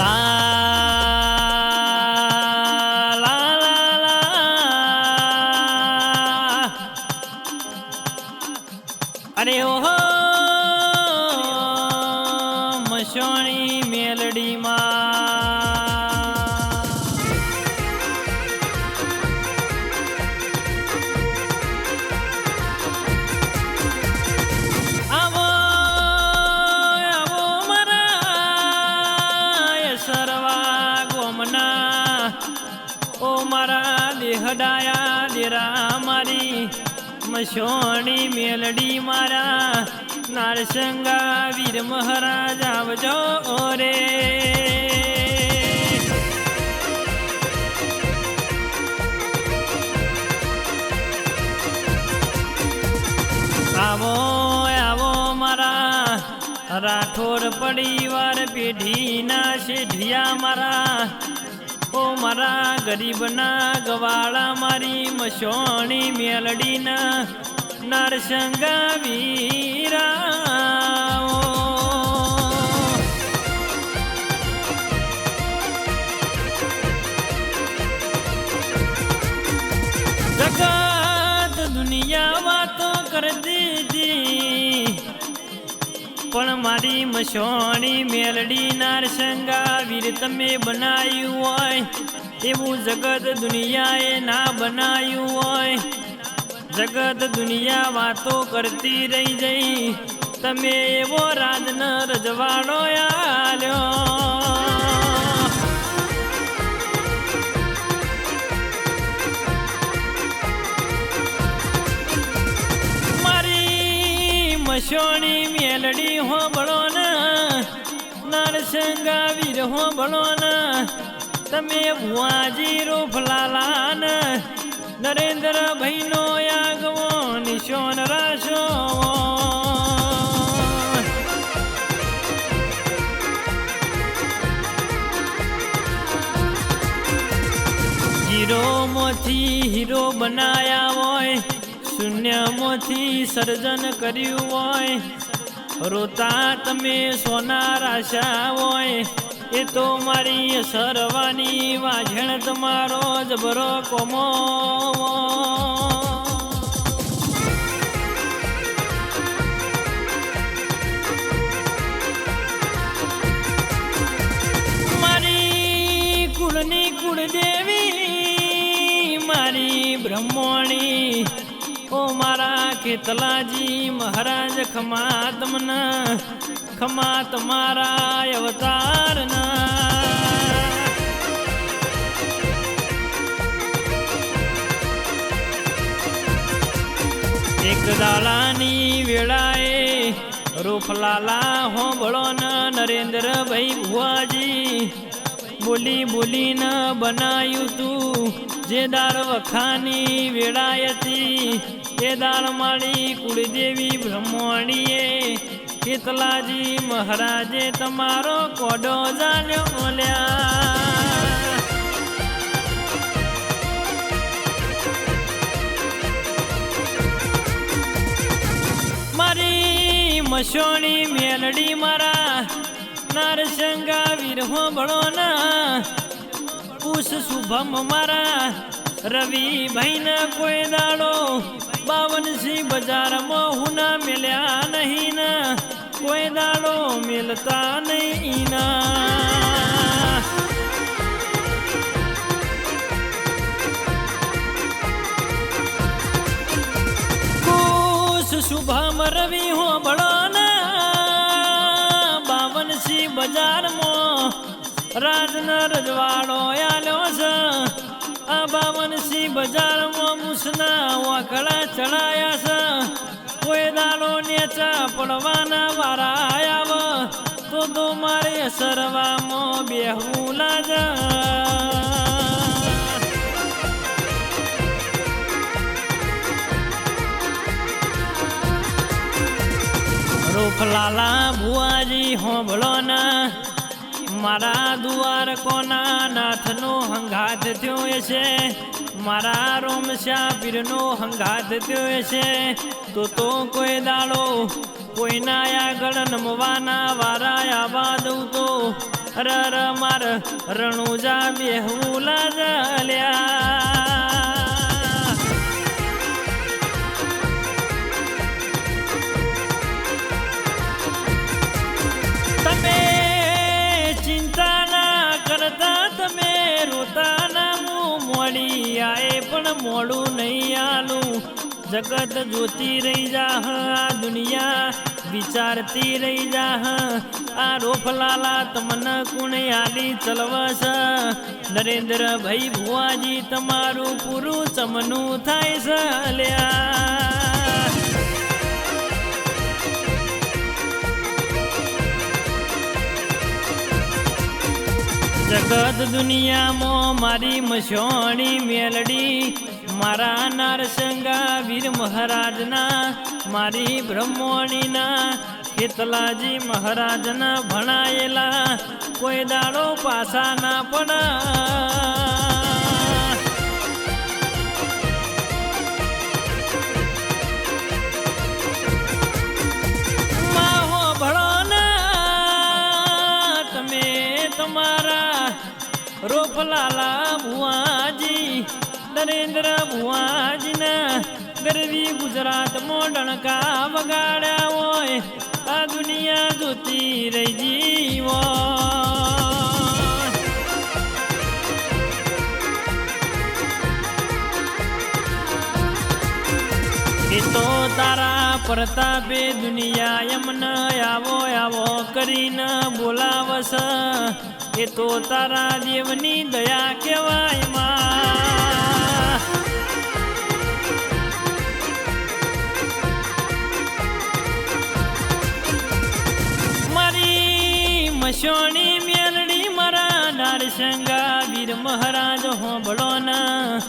લા ઓહો દેહડાયા દેરા મારી, મશોણી મેલડી મારા નારસંગા વીર મહારાજ આવજો ઓરે. આવો આવો મારા, રાઠોડ પરિવાર પેઢીના શેઠિયા મારા ઓ મારા ગરીબના ગવાળા મારી મસોણી મેલડીના નરસંગા વીરા જગત દુનિયા વાતો કરી પણ મારી મસોણી મેલડી નાર સંગા વીર તમે બનાવ્યું હોય, એવું જગત દુનિયાએ ના બનાવ્યું હોય. જગત દુનિયા વાતો કરતી રહી જઈ, તમે એવો રાજન રજવાડો આલ્યો. મારી મેલડી હોબળો ને નરસંગા વીર હોબળો તમે ભુવાજી રૂફલાલા નરેન્દ્ર ભાઈનો આગવો નિશોન રાશો. હીરો મોથી હીરો બનાયા હોય શૂન્યમાંથી સર્જન કર્યું હોય, રોતા તમે સોના રાશા હોય, એ તો મારી સરવાની વાઝણ તમારો જબરો કોમો મારી કુળની કુળદેવી, મારી બ્રહ્મણી ઓ મારા ખેતલાજી મહારાજ ખમા તમને ખમા તમારા અવતારના. એક દાડાની વેળાએ રૂફલાલા હોબળો ન નરેન્દ્રભાઈ ભુવાજી બોલી બોલીને બનાયું તું. જે દાર વખાની વેળાયતી એ દાર માળી કુળદેવી બ્રહ્મણીએ કેટલાજી મહારાજે તમારો કોડો જાણ્યો ઓલ્યા મારી મસોણી મેલડી મારા નારસંગા વીર હોબળો ના કુશ શુભમ મારા રવિ ભાઈ ના કોઈ દાડો બાવનસી બજારમાં હુના મેલ્યા નહીં ના કોઈ દાડો મિલતા નહીં ના. કુશ શુભમ રવિ હો બળોના બાવનસી બજારમાં રાજન રજવાડો આલ્યો છે. આ બાવનસી બજારમાં મુસના વાકડા ચડાયા છે. કોઈ દાડો નેચા પડવાના વારા આવ તો તો મારે સરવામાં બેહું લાજા. રૂપલાલા ભુઆજી હોંભળો ના મારા દુવાર કોના નાથનો હંગાત થયો છે? મારા રોમશા પીરનો હંગાત થયો છે. તો તો કોઈ દાડો કોઈના આગળ નમવાના વારા આવા દઉં તો. રર માર રણુજા બેહુલા જલ્યા તમે રોતાના મું મોડી આય પણ મોડું નહીં આલું. જગત જોતી રહી જા આ દુનિયા, વિચારતી રહી જા આ રોફલાલા તમને કુણ આલી ચલવશ? નરેન્દ્ર ભાઈ ભુવાજી તમારું પૂરું ચમનું થાય છે. જગત દુનિયામાં મારી મશોણી મેલડી, મારા નારસંગા વીર મહારાજના, મારી બ્રહ્મણીના, ખેતલાજી મહારાજના ભણાયેલા, કોઈ દાડો પાછા ના પડા. રોપલાલા ભુવાજી, નરેન્દ્ર ભુવાજીના ગરવી ગુજરાતમાં મોડણકા વગાડ્યા હોય, આ દુનિયા જોતી રહી જીવો એ તો તારા પ્રતાપે દુનિયા એમને આવો આવો કરીને બોલાવસ એ તો તારા દેવની દયા કહેવાયમાં. મારી મશોણી મેલડી મારા નારસંગા વીર મહારાજ હોંભળો ના.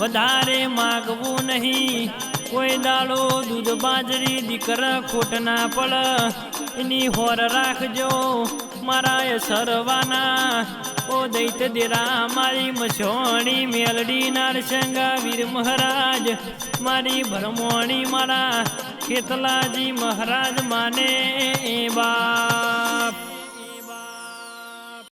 વધારે માગવું નહીં, કોઈ દાડો દૂધ બાજરી દીકરા ખોટ ના પડ એની હોર રાખજો મારા એ સરવાના. ઓ દૈત દેરા, મારી મસોણી મેલડી નારસંગા વીર મહારાજ. મારી ભરમોણી મારા ખેતલાજી મહારાજ માને બાપ